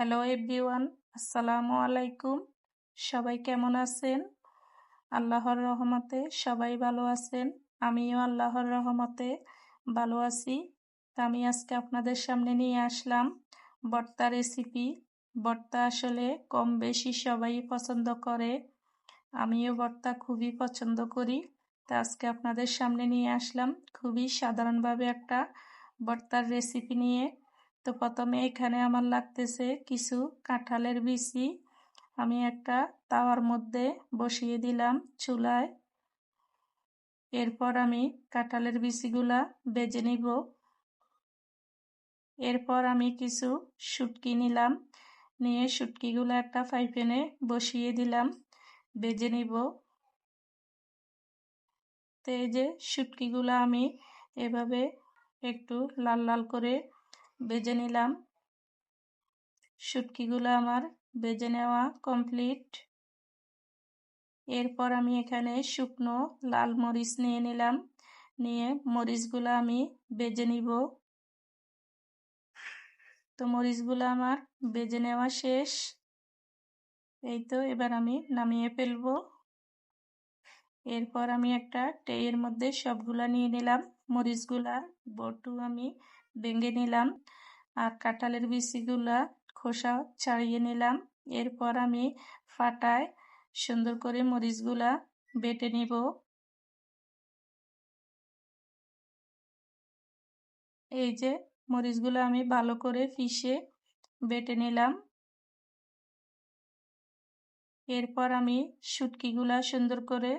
Hello everyone, আসসালামু আলাইকুম। সবাই কেমন আছেন? আল্লাহর রহমতে সবাই ভালো আছেন। আমিও আল্লাহর রহমতে ভালো আছি। আমি আজকে আপনাদের সামনে নিয়ে আসলাম বর্তা রেসিপি বর্তা আসলে কম বেশি সবাই পছন্দ করে। আমিও বর্তা খুবই পছন্দ করি। তা আজকে আপনাদের সামনে নিয়ে আসলাম খুবই সাধারণভাবে একটা বর্তার রেসিপি নিয়ে। তো প্রথমে এখানে আমার লাগতেছে কিছু কাঁঠালের বিচি। আমি একটা তাওয়ার মধ্যে বসিয়ে দিলাম চুলায়। এরপর আমি কাঁঠালের বিচিগুলা বেজে নিব। এরপর আমি কিছু শুটকি নিলাম। নিয়ে শুটকিগুলো একটা ফ্রাই বসিয়ে দিলাম। বেজে নিব। তো এই যে শুটকিগুলো আমি এভাবে একটু লাল লাল করে বেজে নিলাম। শুটকিগুলো আমার বেজে নেওয়া কমপ্লিট এরপর আমি এখানে শুকনো লাল মরিচ নিয়ে নিলাম। নিয়ে মরিচগুলো আমি বেজে নিব। তো মরিচগুলো আমার বেজে নেওয়া শেষ। এই তো এবার আমি নামিয়ে ফেলব। এরপর আমি একটা ট্রেয়ের মধ্যে সবগুলা নিয়ে নিলাম। মরিচগুলা বটু আমি ভেঙে নিলাম আর কাঁঠালের বিচিগুলা খোসা ছাড়িয়ে নিলাম। এরপর আমি ফাটায় সুন্দর করে মরিচগুলা বেটে নিব। এই যে মরিচগুলো আমি ভালো করে ফিশে বেটে নিলাম। এরপর আমি শুটকিগুলা সুন্দর করে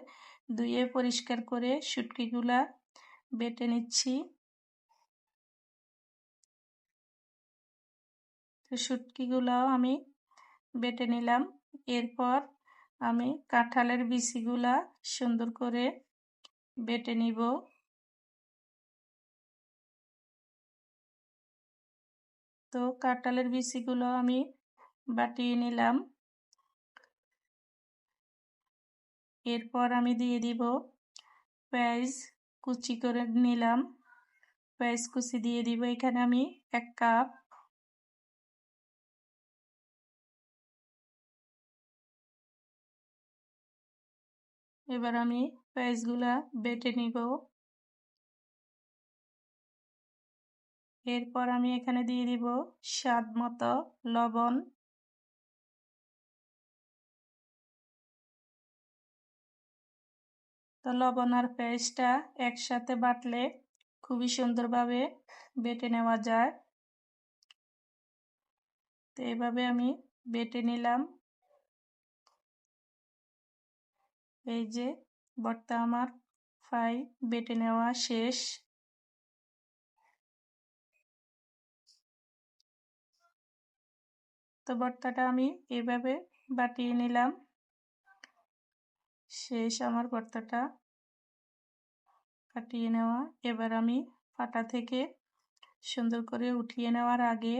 ধুয়ে পরিষ্কার করে শুটকিগুলা বেটে নিচ্ছি। শুটকিগুলাও আমি বেটে নিলাম। এরপর আমি কাঁঠালের বিচিগুলা সুন্দর করে বেটে নিব। তো কাঁঠালের বিচিগুলো আমি বাটিয়ে নিলাম। এরপর আমি দিয়ে দিব পেঁয়াজ কুচি করে নিলাম। পেঁয়াজ কুচি দিয়ে দিব। এখানে আমি এক কাপ এবার আমি পেঁয়াজগুলা বেটে নিব। এরপর আমি এখানে দিয়ে দিব স্বাদ মতো লবণ। তো লবণ আর পেঁয়াজটা একসাথে বাটলে খুবই সুন্দরভাবে বেটে নেওয়া যায়। তো এভাবে আমি বেটে নিলাম। এই যে বর্তা আমার ফ্রাই বেটে নেওয়া শেষ। তো ভর্তাটা আমি এভাবে বাটিয়ে নিলাম। শেষ আমার ভর্তাটা কাটিয়ে নেওয়া। এবার আমি পাটা থেকে সুন্দর করে উঠিয়ে নেওয়ার আগে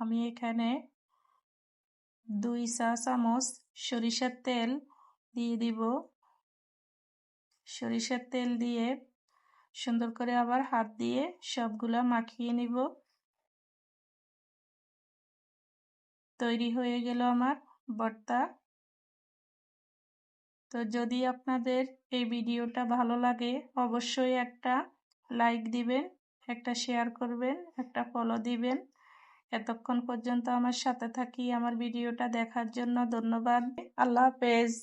আমি এখানে দুই চা চামচ সরিষার তেল দিয়ে দিব। সরিষার তেল দিয়ে সুন্দর করে আবার হাত দিয়ে সবগুলা মাখিয়ে নিব। তৈরি হয়ে গেল আমার ভর্তা তো যদি আপনাদের এই ভিডিওটা ভালো লাগে, অবশ্যই একটা লাইক দিবেন, একটা শেয়ার করবেন, একটা ফলো দিবেন। এতক্ষণ পর্যন্ত আমার সাথে থাকি, আমার ভিডিওটা দেখার জন্য ধন্যবাদ। আল্লাহ হাফেজ।